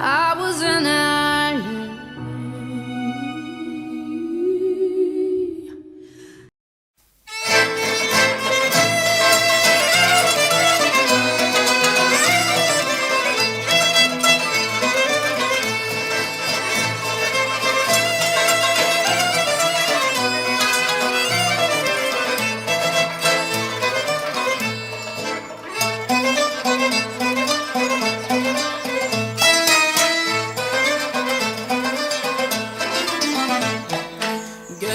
I was an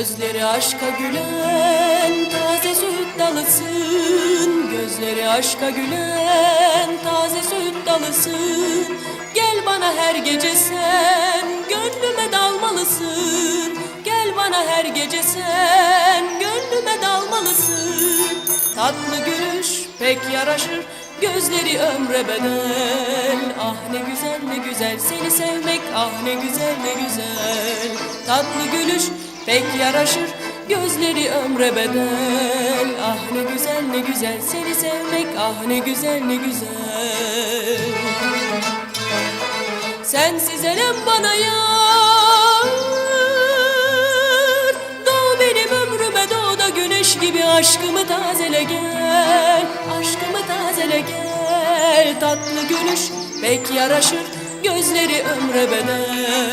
Gözleri aşka gülen taze süt dalısın. Gözleri aşka gülen taze süt dalısın. Gel bana her gece sen gönlüme dalmalısın. Gel bana her gece sen gönlüme dalmalısın. Tatlı gülüş pek yaraşır Gözleri ömre bedel. Ah ne güzel ne güzel seni sevmek Ah ne güzel ne güzel. Tatlı gülüş pek yaraşır Gözleri ömre bedel. Ah ne güzel ne güzel seni sevmek Ah ne güzel ne güzel. Sensiz elem bana yar. Doğ benim ömrüme doğ da güneş gibi Aşkımı tazele gel. Aşkımı tazele gel. Tatlı gülüş pek yaraşır Gözleri ömre bedel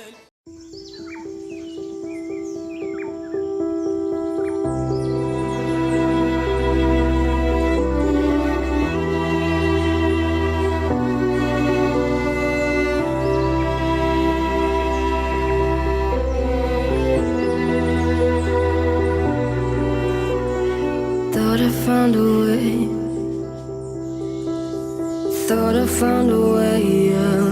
Thought I found a way. Thought I found a way, yeah.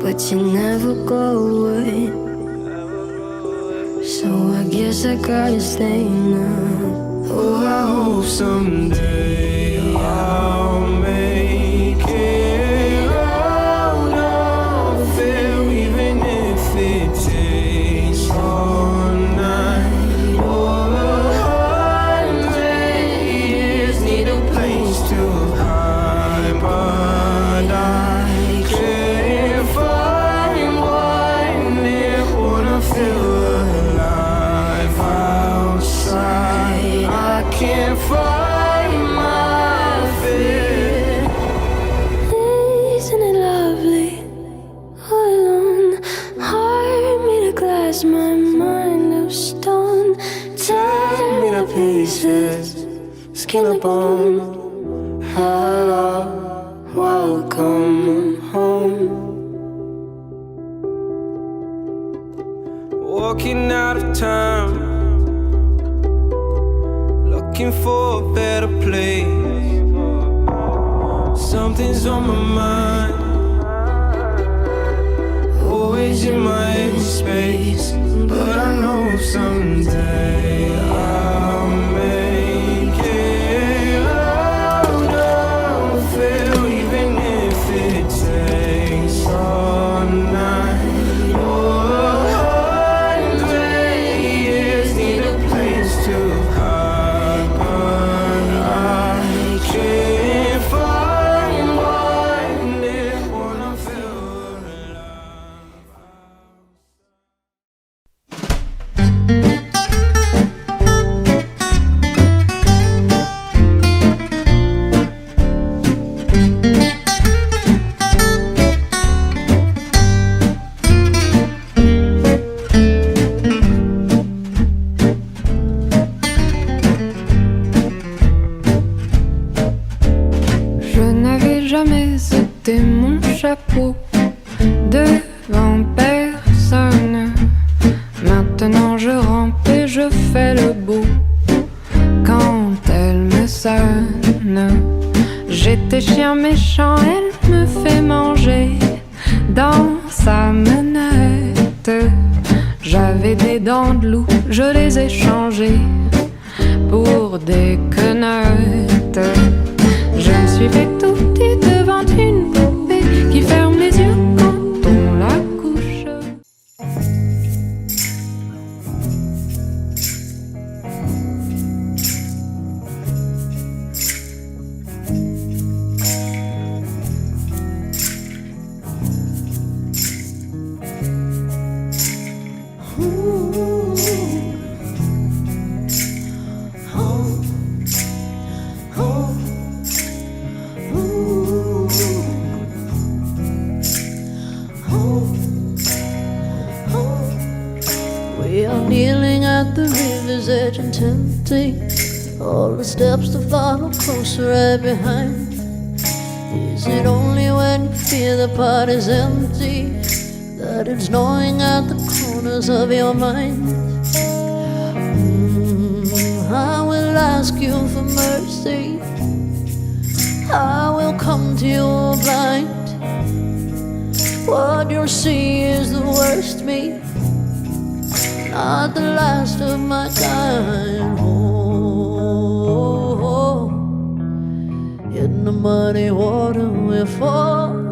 But you never go away. So I guess I gotta stay now. Oh, I hope someday skin and bone. Hello, welcome home. Walking out of town, looking for a better place. Something's on my mind, always in my space. but I know someday I'll jamais été mon chapeau devant personne. Maintenant je rampe et je fais le beau quand elle me sonne. J'étais chien méchant, elle me fait manger dans sa menette. J'avais des dents de loup, je les ai changées pour des quenottes. And tempting all the steps to follow closer right behind. Is it only when you feel the pot is empty that it's gnawing at the corners of your mind? Mm, I will ask you for mercy. I will come to you blind. What you'll see is the worst me not the last of my kind. Oh, oh, oh, in the muddy water we're falling.